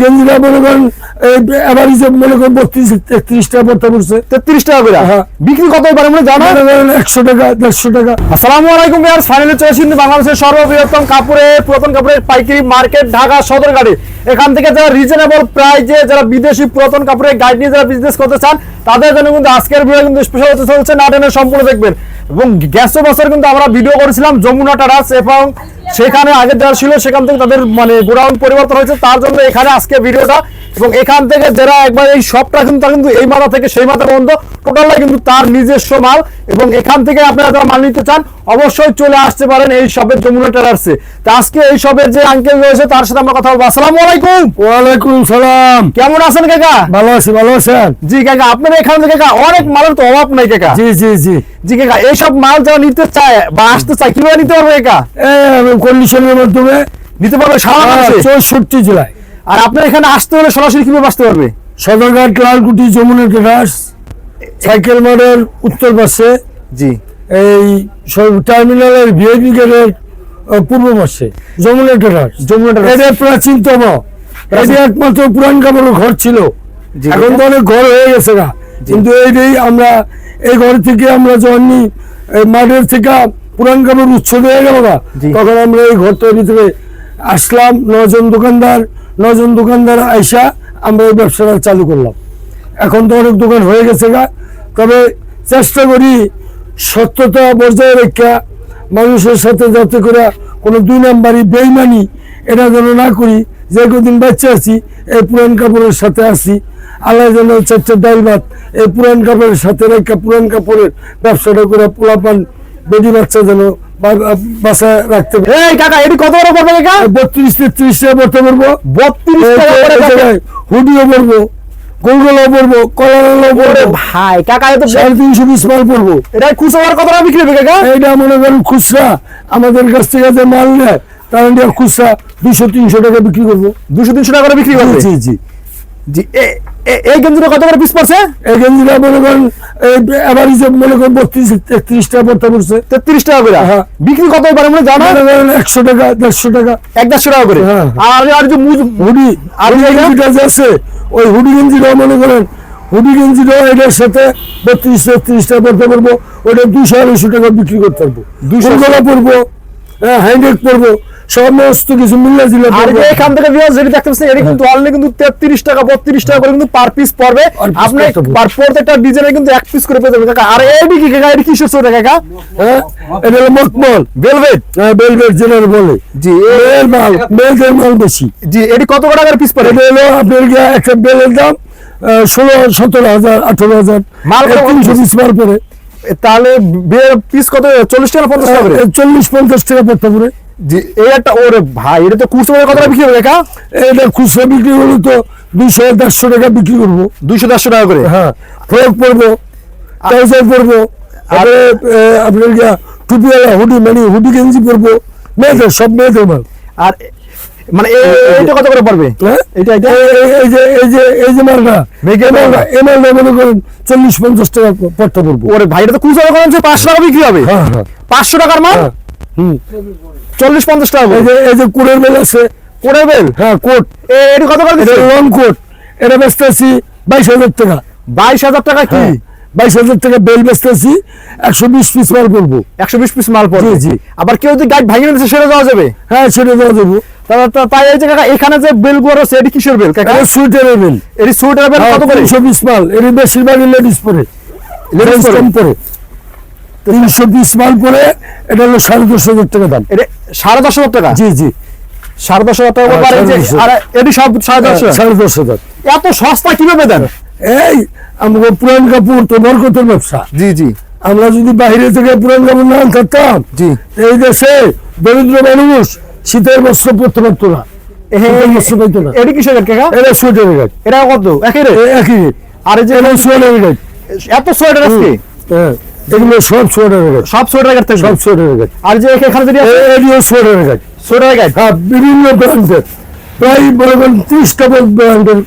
গেঞ্জিটা মনে করেন মনে করেন বত্রিশ তেত্রিশ টাকা পড়তে পড়ছে তেত্রিশ টাকা করে? হ্যাঁ। বিক্রি কত পারে মনে জানো? একশো টাকা দেড়শো টাকা। আসসালামু আলাইকুম ইয়ার ফাইনালি বাংলাদেশের সর্ববৃহত্তম কাপড়ের পুরাতন কাপড়ের পাইকারি মার্কেট ঢাকা সদরঘাটে। এখান থেকে যারা রিজনেবল প্রাইজে যারা বিদেশি পুরাতন কাপড়ের গাইড নিয়ে যারা বিজনেস করতে চান তাদের জন্য কিন্তু আজকের ভিডিও কিন্তু স্পেশাল হতে চলছে না সম্পূর্ণ দেখবেন। এবং গ্যাসো বছর কিন্তু আমরা ভিডিও করেছিলাম যমুনা টারাস এবং সেখানে আগে দেওয়া ছিল, সেখান থেকে তাদের মানে গোডাউন পরিবর্তন হয়েছে। তার জন্য এখানে আজকে ভিডিওটা এবং এখান থেকে যারা একবার এই শপটা কিন্তু কিন্তু এই মাথা থেকে সেই মাথা পর্যন্ত টোটালটা কিন্তু তার নিজস্ব মাল এবং এখান থেকে আপনারা যারা মাল নিতে চান অবশ্যই চলে আসতে পারেন এই শপের যমুনা টেলার্সে তো আজকে এই শপের যে আঙ্কেল রয়েছে তার সাথে আমরা কথা বলব। আসসালামু আলাইকুম। ওয়ালাইকুম সালাম। কেমন আছেন কাকা? ভালো আছি ভালো আছেন? জি কাকা আপনার এখান থেকে কাকা অনেক মালের তো অভাব নাই কাকা। জি জি জি। জি কাকা এইসব মাল যারা নিতে চায় বা আসতে চায় কীভাবে নিতে পারবে কাকা? কন্ডিশনের মাধ্যমে নিতে পারবে সারা? চৌষট্টি জেলায়। আর আপনার এখানে আসতে হলে সরাসরি কীভাবে আসতে পারবে? সদরঘাট লালকুটি যমুনা টেরাস সাইকেল মোড়ের উত্তর পাশে। জি। এই টার্মিনালের ভিআইপি গেটের পূর্ব পাশে। যমুনা টেরাস যমুনা টেরাস। এটা প্রাচীনতম এটি একমাত্র পুরান কাপড়ের ঘর ছিল। এখন তো অনেক ঘর হয়ে গেছে না। কিন্তু এইটাই আমরা এই ঘর থেকে আমরা যখন মাঠের থেকে পুরান কাপড় উচ্ছেদ হয়ে গেল না তখন আমরা এই ঘর তৈরি থেকে আসলাম। নজন দোকানদার নজন দোকানদার আইসা আমরা এই ব্যবসাটা চালু করলাম। এখন তো অনেক দোকান হয়ে গেছে গা। তবে চেষ্টা করি সত্যতা বজায় রেখা মানুষের সাথে যাতে করে কোনো দুই নাম্বারই বেইমানি এটা যেন না করি। যে কদিন বাচ্চা আছি, এই পুরান কাপড়ের সাথে আছি। আল্লাহ যেন চারটে ডাল ভাত এই পুরান কাপড়ের সাথে রেখা পুরান কাপড়ের ব্যবসাটা করে পোলাপান বেডি বাচ্চা যেন বাসায় রাখতে এই কাকা এটি কত বড় পড়বে কাকা? বত্রিশ তেত্রিশ টাকা পড়তে পারব। বত্রিশ টাকা। হুডিও পড়ব গোলগোলাও পড়ব ওরে পড়ব। ভাই কাকা তো সাড়ে তিনশো পিস মাল পড়ব। এটা খুচরা কত টাকা বিক্রি হবে কাকা? এইটা মনে করেন খুচরা। আমাদের কাছ থেকে যে মাল নেয় তারা খুচরা দুশো তিনশো টাকা বিক্রি করব। দুশো তিনশো টাকা করে বিক্রি করবে? জি জি। জি এই গেঞ্জিটা কত করে পিস পড়ছে? এই গেঞ্জিটা মনে করেন মনে বত্রিশ তেত্রিশ টাকা পড়তে পড়ছে তেত্রিশ টাকা করে? হ্যাঁ। বিক্রি কত পারে মনে জানো? একশো টাকা দেড়শো টাকা। এক দেড়শো টাকা করে? হ্যাঁ। আর আর যে হুডি আর গেঞ্জিটা যে আছে ওই হুডি গেঞ্জিটাও মনে করেন হুডি গেঞ্জিটাও এটার সাথে বত্রিশ তেত্রিশ টাকা পড়তে পারব ওটা দুশো আড়াইশো টাকা বিক্রি করতে পারব। দুশো টাকা পড়ব হ্যাঁ হাইনেক পড়ব সমস্ত কিছু মিল্লা জিলা আর এখান থেকে যেটা দেখতে পাচ্ছেন এটা কিন্তু অলরেডি কিন্তু 33 টাকা 32 টাকা করে কিন্তু পার পিস পড়বে। আপনি? পার প্রত্যেকটা ডিজাইনে কিন্তু এক পিস করে পেয়ে যাবেন কাকা আর এই কি কাকা এটা কিসের সোটা কাকা? হ্যাঁ? এটা হলো মকমল ভেলভেট হ্যাঁ বেলভেট জেলার বলে। জি এ- বেল মাল মাল বেশি। জি এটি কত টাকা করে পিস পড়ে? এটা হলো আপনার একটা বেলের দাম ষোলো সতেরো হাজার আঠারো হাজার। মাল তিনশো? পিস মাল পরে তাহলে পিস কত? 40 টাকা 50 টাকা চল্লিশ পঞ্চাশ টাকা পড়তে পারে। এই একটা ওরে ভাই এটা তো খুচরা কত টাকা বিক্রি হবে কাকা এটা খুচরা বিক্রি করলে তো দুশো দেড়শো টাকা বিক্রি করব। 200 150 টাকা করে? হ্যাঁ ফ্রক পরবো ট্রাউজার পরবো আর আপনার গিয়া টুপিওয়ালা হুডি মানে হুডি গেঞ্জি পরবো মেয়েদের সব মেয়েদের মাল। আর মানে এই- এইটা কত করে পড়বে? হ্যাঁ? এটা এটা এই- যে এই যে এই যে মালটা মেঘের মালটা এই মালটা মনে করেন চল্লিশ পঞ্চাশ টাকা পড়তে পারব ওরে ভাই এটা তো কত হচ্ছে 500 টাকা বিক্রি হবে? হ্যাঁ হ্যাঁ। 500 টাকার মাল। হুম। 40 50 টাকা এই যে এই যে কোটের বেল আছে। কোড়ে বেল? হ্যাঁ কোট। এটি কত করে এটা দিচ্ছে লং কোট। এটা বেচতেছি বাইশ হাজার টাকা। বাইশ হাজার টাকা কি? হ্যাঁ বাইশ হাজার টাকা বেল বেচতেছি। একশো বিশ পিস মাল করব একশো বিশ পিস মাল পড়বে জি। আবার কেউ যদি গাইড ভাঙিয়ে নিচ্ছে সেটা দেওয়া যাবে? হ্যাঁ সেটা তা- তা- তাই এই যে কাকা এখানে যে বেলগুলো আছে এটি কিসের বেল কাকা? এটা সুইটারের বেল। এটি সুইটার বেল কত করে? তিনশো পিস মাল। এর বেশিরভাগই লেডিস পরে। লেডিস পরে? কম পরে। তিনশো পিস মাল পরে এটা হলো সাড়ে দশ হাজার টাকা দাম। এটা সাড়ে দশ হাজার টাকা? জি জি। সাড়ে দশ হাজার টাকা পারে এটি সব সাড়ে দশ সাড়ে দশ হাজার। এত সস্তা কীভাবে দেন? এই আমাকে পুরান কাপড় তো বরকতের ব্যবসা? জি জি। আমরা যদি বাইরে থেকে পুরান কাপড় না থাকতাম জি। এই দেশে দরিদ্র মানুষ শীতের বস্ত্র পরতে পারতো না। এটি কিসের রেট কাকা? এটা সোয়েটারের গাছ এটা কত? একই রেট? একই রেট। আর যে গাছ এত সোয়েটার হ্যাঁ। এগুলো সব সোয়েটারের গাছ সব সোয়েটার রেট থাকবে? সব সোয়েটারের গাছ আর যে এখানে যদি এটিও সোয়েটারের গাছ সোয়েটার গাইড হ্যাঁ বিভিন্ন ব্র্যান্ডের। প্রায় মনে করেন ত্রিশটা ব্র্যান্ডের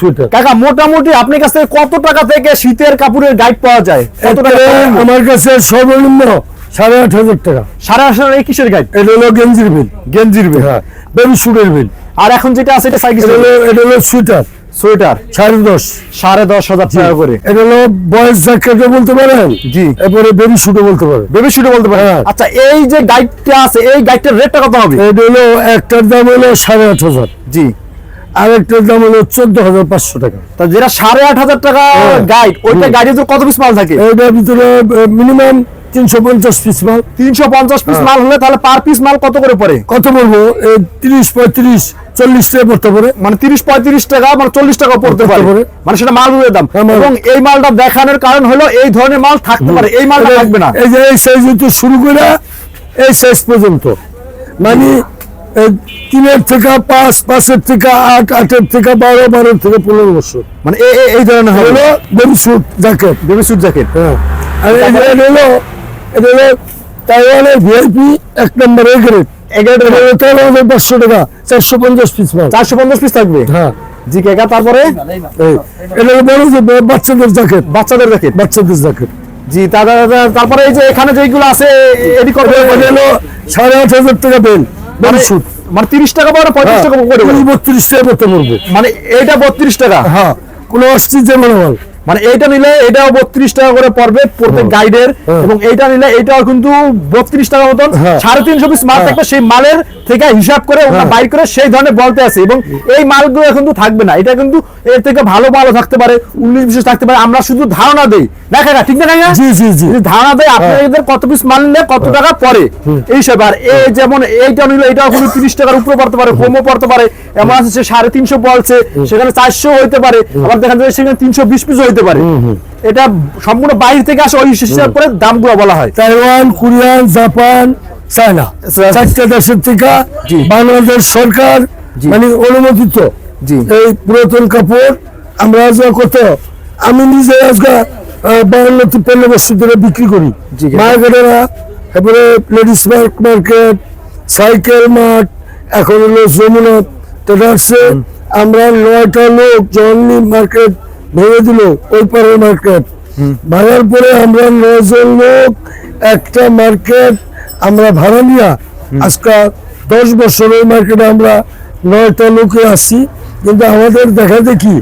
সোয়েটার। কাকা মোটামুটি আপনার কাছ থেকে কত টাকা থেকে শীতের কাপড়ের গাইড পাওয়া যায়? কত টাকা আমার কাছে সর্বনিম্ন সাড়ে আট হাজার টাকা। সাড়ে আটশো এই কিসের গাইড এটা হলো গেঞ্জির বিল। গেঞ্জির বেল। হ্যাঁ বেবি স্যুটের বিল। আর এখন যেটা আছে এটা সাইকেল এটা হলো সুইটার সোয়েটার? সাড়ে দশ। সাড়ে দশ হাজার টাকা করে। এটা হলো বয়েস জ্যাকেটও বলতে পারেন? জি। এরপরে বেবি শুটও বলতে পারেন। বেবি শুটে বলতে পারেন। হ্যাঁ। আচ্ছা এই যে গাইডটা আছে এই গাইডটার রেটটা কত হবে? এটা হলো একটার দাম হলো সাড়ে আট হাজার। জি। আর একটার দাম হলো চোদ্দ হাজার পাঁচশো টাকা। তা যেটা সাড়ে আট হাজার টাকা হ্যাঁ। গাইড ওইটা গাইডে তো কত পিস মাল থাকে? এটার ভিতরে মিনিমাম তিনশো পঞ্চাশ পিস মাল। তিনশো পঞ্চাশ পিস হ্যাঁ। মাল হলে তাহলে পার পিস মাল কত করে পড়ে? কত বলব তিরিশ পঁয়ত্রিশ চল্লিশ টাকা পড়তে পারে। মানে তিরিশ পঁয়ত্রিশ টাকা মানে চল্লিশ টাকা পড়তে পারে। মানে সেটা মাল দাম। হ্যাঁ, এবং এই মালটা দেখানোর কারণ হলো এই ধরনের মাল থাকতে পারে। এই মালটা থাকবে না। এই যে এই সাইজ শুরু করে এই সাইজ পর্যন্ত। মানে তিনের থেকে পাঁচ পাঁচের থেকে আট আটের থেকে বারো বারোর থেকে পনেরো বছর। মানে এই- ধরনের হলো হলো জ্যাকেট বেবি জ্যাকেট হ্যাঁ। আর এই এটা হলো এটা হলো তাইওয়ানের ভিআইপি এক নম্বর এ গ্রেড এটা তেরো হাজার পাঁচশো টাকা চারশো পঞ্চাশ পিস চারশো পঞ্চাশ পিস থাকবে? হ্যাঁ। জি কেকা তারপরে? এই এটা বড় যে বাচ্চাদের জ্যাকেট বাচ্চাদের জ্যাকেট বাচ্চাদের জ্যাকেট জি তারপরে তারপরে এই যে এখানে যেগুলো আছে কত এটা? হলো সাড়ে আট হাজার টাকা বেল মানে মানে তিরিশ টাকা পড়ে পঁয়ত্রিশ টাকা করে? বত্রিশ টাকা করতে পারব। মানে এইটা বত্রিশ টাকা? হ্যাঁ কোনো অস্থির মনে হয় মানে এইটা নিলে এটাও বত্রিশ টাকা করে পড়বে প্রত্যেক গাইডের হ্যাঁ। এবং এইটা নিলে এটাও কিন্তু বত্রিশ টাকা মতন। হ্যাঁ। সাড়ে তিনশো পিস মাল হ্যাঁ। থাকবে সেই মালের থেকে হিসাব করে হ্যাঁ। বাইর করে সেই ধরনের বলতে আছে। এবং এই মালগুলো কিন্তু থাকবে না। এটা কিন্তু এর থেকে ভালো মালও থাকতে পারে উনিশ বিশেষ থাকতে পারে। আমরা শুধু ধারণা দেই। না কাকা ঠিক না কাকা জি জি জি। ধারণা দেয় আপনাদের কত পিস মাল নিলে কত টাকা পড়ে? এই সব আর এই যেমন এইটা নিলে এটাও কিন্তু তিরিশ টাকার উপরে পড়তে পারে কমও পড়তে পারে। এমন আছে সে সাড়ে তিনশো বলছে সেখানে চারশো হইতে পারে। আবার দেখা যায় সেখানে তিনশো বিশ পিস হইতে পারে। এটা সম্পূর্ণ বাইরে থেকে আসে ওই হিসাব করে দামগুলো বলা হয়। Taiwan Korean Japan China. চারটা দেশের থেকে বাংলাদেশ সরকার মানে অনুমোদিত। এই পুরাতন কাপড় আমরা আজকে কত? আমি নিজে আজকে বাউন্ন তিপ্পান্ন বছর ধরে বিক্রি করি। মার্কেটেরা তারপরে লেডিস মার্কেট সাইকেল মার্ট এখন হলো যমুনা। ট্রেডার্সে আমরা নয়টা লোক জননি মার্কেট ভেঙে দিল ওই পারের মার্কেট ভাঙার পরে আমরা নজন লোক একটা মার্কেট আমরা ভাড়া নিয়া আজকে দশ বছর ওই মার্কেটে আমরা নয়টা লোকে আছি। কিন্তু আমাদের দেখা দেখি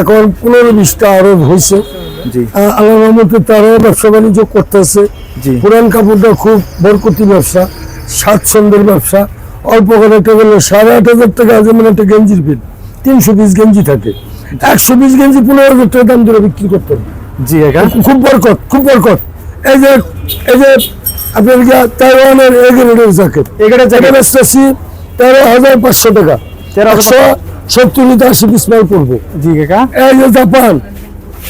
এখন পনেরো বিশটা আরও হয়েছে। আল্লাহর রহমতে তারাও ব্যবসা বাণিজ্য করতেছে। পুরান কাপড়টা খুব বরকতি ব্যবসা স্বাচ্ছন্দ্যের ব্যবসা। অল্প করে টাকা হলো সাড়ে আট হাজার টাকা যেমন একটা গেঞ্জির বিল তিনশো পিস গেঞ্জি থাকে। একশো পিস গেঞ্জি পনেরো হাজার টাকা দাম ধরে বিক্রি করতে হবে। জি খুব বরকত খুব বরকত। এই যে এই যে আপনার তাইওয়ানের এগ্রেডের জ্যাকেট। এগারো জ্যাকেট? জায়গায় তেরো হাজার পাঁচশো টাকা। তেরো সত্তর লিটার আশি পিস মাল পড়ব। জি কাকা এই যে জাপান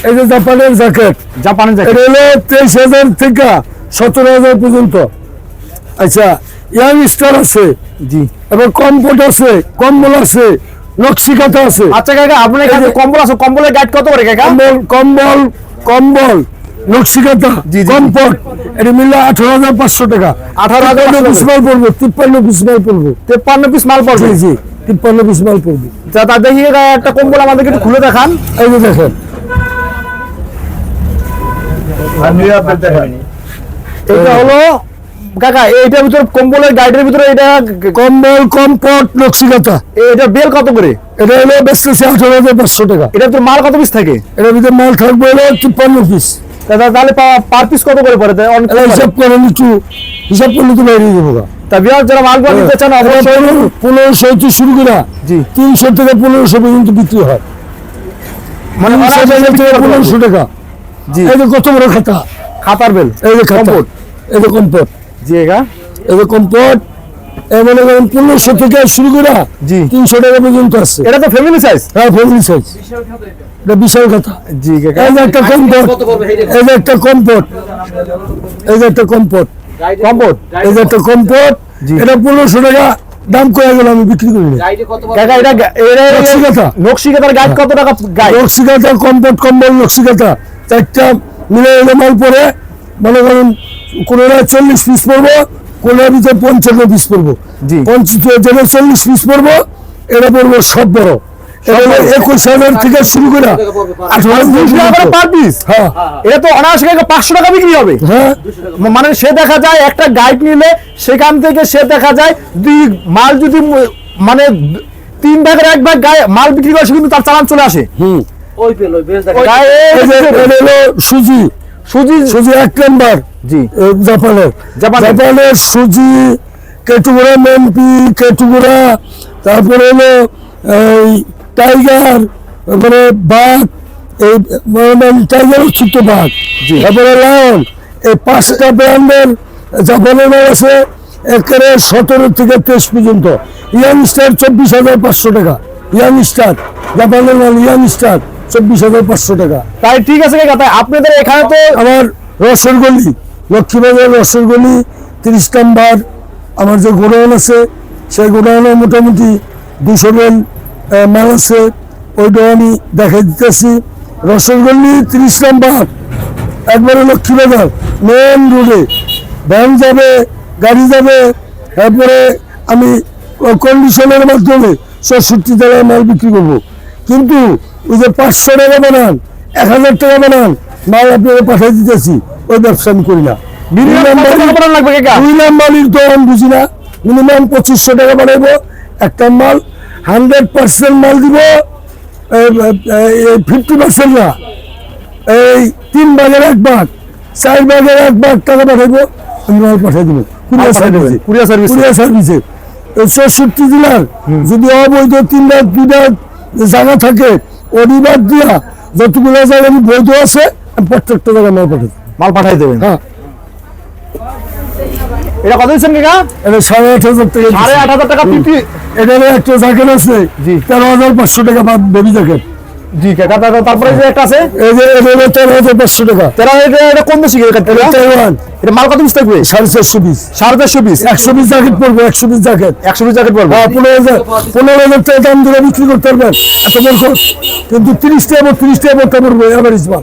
এই যে জাপানের জ্যাকেট। জাপানের জ্যাকেট। হলো তেইশ হাজার থেকে সতেরো হাজার পর্যন্ত। আচ্ছা ইয়াং স্টার আছে। জি। এবার কম্পোট আছে কম্বল আছে। নকশিকাতা আছে। আচ্ছা কাকা আপনার এখানে কম্বল আছে কম্বলের গাইড কত করে কাকা? কম্বল কম্বল কম্বল নকশিকাতা জি, জি। কম্পট। এটা মিললে আঠারো হাজার পাঁচশো টাকা। 18,500 পিস মাল পড়ব তিপ্পান্ন পিস মাল পড়ব। তেপ্পান্ন পিস মাল পড়বে? জি তিপ্পান্ন পিস মাল পড়ব। তা তা দেখি একটা কম্বল আমাদেরকে একটু খুলে দেখান। এই যে দেখেন। এটা হলো কাকা এইটার ভিতরে কম্বলের গাইডের ভিতরে এটা কম্বল কম্পট নকশিকাতা এটা বেল কত করে? এটা হলো বেচতেছে আঠারো হাজার পাঁচশো টাকা। এটার ভিতরে মাল কত পিস থাকে? এটার ভিতরে মাল থাকবে হলো তিপ্পান্ন পিস তা- তাহলে পার পিস কত করে পড়ে? এটা হিসাব করেন একটু হিসাব করলে তো বাইরে দেবো তা বিহার যারা মালগুলো নিতে চান অবশ্যই পনেরো- পনেরোশো হইতে শুরু করে জি। তিনশো থেকে পনেরোশো পর্যন্ত বিক্রি হয়। মানে। পনেরোশো টাকা। জি। এই যে কত বড় খাতা? খাতার বেল। এই যে খাতা। এই যে কম্পট। জি এগা। এই যে কম্পট মনে করেন পনেরোশো থেকে শুরু করে জি। তিনশো টাকা পর্যন্ত আছে। এটা তো ফ্যামিলি সাইজ হ্যাঁ ফ্যামিলি সাইজ এটা বিশাল খাতা জি এই যে একটা কম্পট এই যে একটা কম্পট এই যে একটা কম্পট কম্পোট এই যে একটা কম্পট জি। এটা পনেরোশো টাকা দাম করে গেল আমি বিক্রি করি কাকা এটা এটা। নকশিকাতার গাইড কত টাকা গাইড নকশিকাতা কম্পট কম্বল নকশিকাতা চারটা মিলে মাল পরে মনে করেন কোনোটা চল্লিশ পিস পড়ব কোনোটার ভিতরে পঞ্চান্ন পিস পড়ব জি। পঞ্চাশ যেটা চল্লিশ পিস পড়ব এটা পড়ব সব বড়। একুশ হাজার থেকে শুরু করে। আঠারো হাজার পার পিস হ্যাঁ। এটা তো অনায়াসে পাঁচশো টাকা বিক্রি হবে। হ্যাঁ। মানে সে দেখা যায় একটা গাইড নিলে সেখান থেকে সে দেখা যায় দুই মাল যদি মানে তিন ভাগের এক ভাগ গায়ে মাল বিক্রি করে সে কিন্তু তার চালান চলে আসে। হুম। সুজি। সুজি সুজি এক নাম্বার জি। জাপানের। জাপানের। সুজি কেটুগুড়া মেমপি কেটুগুড়া তারপরে হলো এই টাইগার তারপরে বাঘ এই মানে টাইগার ছোট্ট বাঘ জি। তারপরে লায়ন এই পাঁচটা ব্র্যান্ডের জাপানের মাল আছে একেবারে সতেরো থেকে তেইশ পর্যন্ত। ইয়াং স্টার চব্বিশ হাজার পাঁচশো টাকা। ইয়াং স্টার জাপানের মাল ইয়াং স্টার চব্বিশ হাজার পাঁচশো টাকা। তাই ঠিক আছে কাকা তাই আপনাদের এখানে তো আমার রসের গলি। লক্ষ্মীবাজার রসেরগলি তিরিশ নাম্বার আমার যে গোডাউন আছে সেই গোডাউনে মোটামুটি দুশো আহ, মাল আছে। ওইটাও আমি দেখাই দিতেছি। রসেরগলি তিরিশ নাম্বার। একবারে লক্ষ্মীবাজার মেন রোডে। ভ্যান যাবে গাড়ি যাবে তারপরে আমি কন্ডিশনের মাধ্যমে চৌষট্টি টাকায় মাল বিক্রি করব। কিন্তু ওই যে পাঁচশো টাকা বানান এক হাজার টাকা বানান মাল আপনাকে পাঠিয়ে দিতেছি। ওই ব্যবসা আমি করি না। দুই তো আমি বুঝি না। মিনিমাম পঁচিশশো টাকা বানাইবো একটা মাল হান্ড্রেড পার্সেন্ট মাল দিব ফিফটি পার্সেন্ট না। এই তিন ভাগের এক ভাগ চার ভাগের এক ভাগ টাকা পাঠাইবো আমি মাল পাঠাই দেবো। কুরিয়ার সার্ভিসে। কুরিয়ার সার্ভিসে। কুরিয়ার সার্ভিসে। এই চৌষট্টি জেলার যদি অবৈধ তিন লাখ দুই লাখ জায়গা থাকে অনিবাদ দিয়া যতগুলো জায়গা বৈধ আছে আমি প্রত্যেকটা জায়গায় মাল পাঠাই দেবো। মাল পাঠাই দেবেন। হ্যাঁ। এটা কত দিচ্ছেন কাকা? এটা সাড়ে আট হাজার টাকা সাড়ে আট হাজার টাকা পিপি। এখানে একটা জ্যাকেট আছে। জি। তেরো হাজার পাঁচশো টাকা বেবি জ্যাকেট জি কাকা তারপর- তারপরে যে একটা আছে? এই যে এটা তেরো হাজার পাঁচশো টাকা। তেরো এটা এটা কোন দেশি এটা এটা মাল কত পিস থাকবে? সাড়ে চারশো পিস সাড়ে চারশো পিস একশো পিস জ্যাকেট পড়ব একশো পিস জ্যাকেট একশো পিস জ্যাকেট পড়বে হ্যাঁ পনেরো হাজার পনেরো হাজার টাকা দাম ধরে বিক্রি করতে পারবেন। এত বড় কিন্তু তিরিশ টাকা তিরিশ টাকা পড়তে পারব এভারেজ মাল।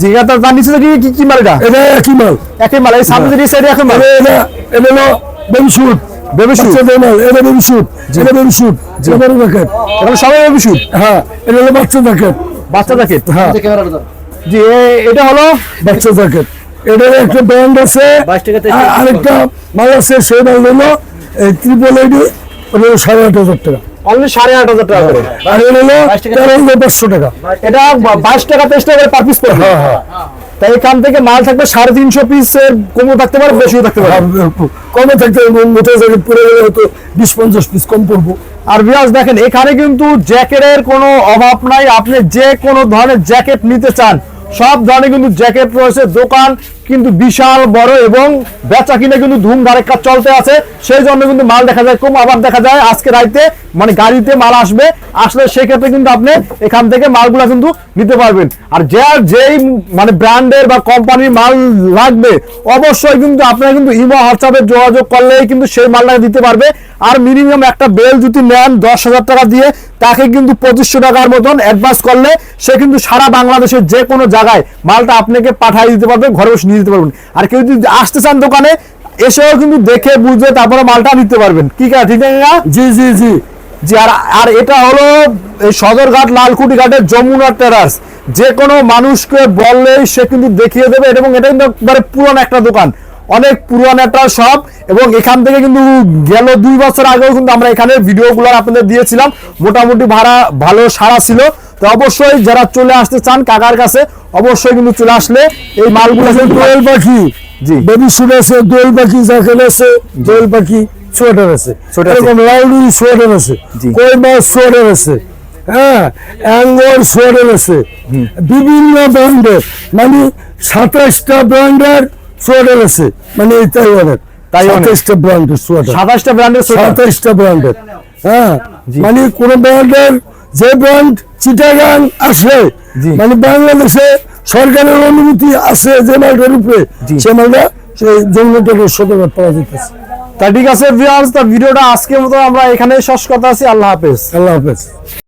জি কাকা তার নিচে কি কি কি মাল এটা এটা একই মাল? একই মাল এই সামনে সাইডে একই মাল? এটা এটা এটা হলো বেবি শুট Baby shoot। বাচ্চাদের মাল এটা বেবি শুট এটা বেবি শুট এটা বড় জ্যাকেট এখন সবাই বেবি শুট হ্যাঁ এটা হলো বাচ্চা জ্যাকেট বাচ্চা জ্যাকেট হ্যাঁ। জি এটা হলো বাচ্চা জ্যাকেট এটার একটা ব্র্যান্ড আছে। আরেকটা মাল আছে সেই মাল হলো ত্রিপল আইডি ওটা সাড়ে আট হাজার টাকা। অনলি সাড়ে আট হাজার টাকা করে। আর এটা হলো টাকা। তেরো হাজার পাঁচশো টাকা। এটা বাইশ টাকা তেইশ টাকা পার পিস পড়বে হ্যাঁ হ্যাঁ। তাই এখান থেকে মাল থাকবে সাড়ে তিনশো পিসের কমও থাকতে পারে বেশিও থাকতে পারে। কমে থাকতে জ্যাকেট পরে গেলে হয়তো বিশ পঞ্চাশ পিস কম পড়ব। আর বিয়াস দেখেন এখানে কিন্তু জ্যাকেটের কোনো অভাব নাই। আপনি যে কোনো ধরনের জ্যাকেট নিতে চান সব ধরনের কিন্তু জ্যাকেট রয়েছে। দোকান কিন্তু বিশাল, বড় এবং বেচা কিনে কিন্তু ধুম ধারেকা চলতে আছে। সেই জন্য কিন্তু মাল দেখা যায়, কম আবার দেখা যায়। আজকে রাইতে মানে গাড়িতে মাল আসবে। আসলে সেক্ষেত্রে কিন্তু আপনি এখান থেকে মালগুলা কিন্তু নিতে পারবেন। আর যার যেই মানে ব্র্যান্ডের বা কোম্পানির মাল লাগবে, অবশ্যই কিন্তু আপনারা কিন্তু ইমো, হোয়াটসঅ্যাপে যোগাযোগ করলেই কিন্তু সেই মালটা দিতে পারবে। আর মিনিমাম একটা বেল যদি নেন দশ হাজার টাকা দিয়ে, তাকে কিন্তু পঁচিশশো টাকার মতন অ্যাডভান্স করলে সে কিন্তু সারা বাংলাদেশের যে কোনো জায়গায় মালটা আপনাকে পাঠিয়ে দিতে পারবে, ঘরে বসে নিয়ে দিতে পারবেন। আর কেউ যদি আসতে চান দোকানে এসেও কিন্তু দেখে বুঝে তারপরে মালটা নিতে পারবেন। কি কা ঠিক আছে না? জি জি জি। জি আর আর এটা হলো সদরঘাট লালকুটি ঘাটের যমুনা টেরাস যে কোনো মানুষকে বললেই সে কিন্তু দেখিয়ে দেবে এবং এটা কিন্তু একবারে পুরান একটা দোকান। অনেক পুরান একটা শপ এবং এখান থেকে কিন্তু গেল দুই বছর আগেও কিন্তু আমরা এখানে ভিডিওগুলো আপনাদের দিয়েছিলাম। মোটামুটি ভাড়া ভালো সারা ছিল। তো অবশ্যই যারা চলে আসতে চান কাকার কাছে অবশ্যই কিন্তু চলে আসলে এই মালগুলো দোয়েল পাখি জি। বেবি শুট আছে দোয়েল পাখি জ্যাকেট আছে দোয়েল পাখি সোয়েটার আছে। এরকম লাউডি সোয়েটার আছে। কই মাছ সোয়েটার আছে হ্যাঁ? অ্যাঙ্গর সোয়েটার আছে। বিভিন্ন ব্র্যান্ডের মানে সাতাশটা ব্র্যান্ডের সোয়েটার আছে মানে এই তাইওয়ানের। সাতাশটা ব্র্যান্ডের সোয়েটার। সাতাশটা ব্র্যান্ডের সাতাশটা ব্র্যান্ডের হ্যাঁ? মানে কোন ব্র্যান্ডের যে ব্র্যান্ড চিটাগাং আসে মানে বাংলাদেশে সরকারের অনুমতি আছে যে মালটার উপরে সে মালটা সেই জঙ্গলটাকে শতভাগ পাওয়া যেতেছে। তা ঠিক আছে ভিউয়ার্স তা ভিডিওটা আজকের মতো আমরা এখানে শেষ কথা আছি আল্লাহ হাফেজ। আল্লাহ হাফেজ।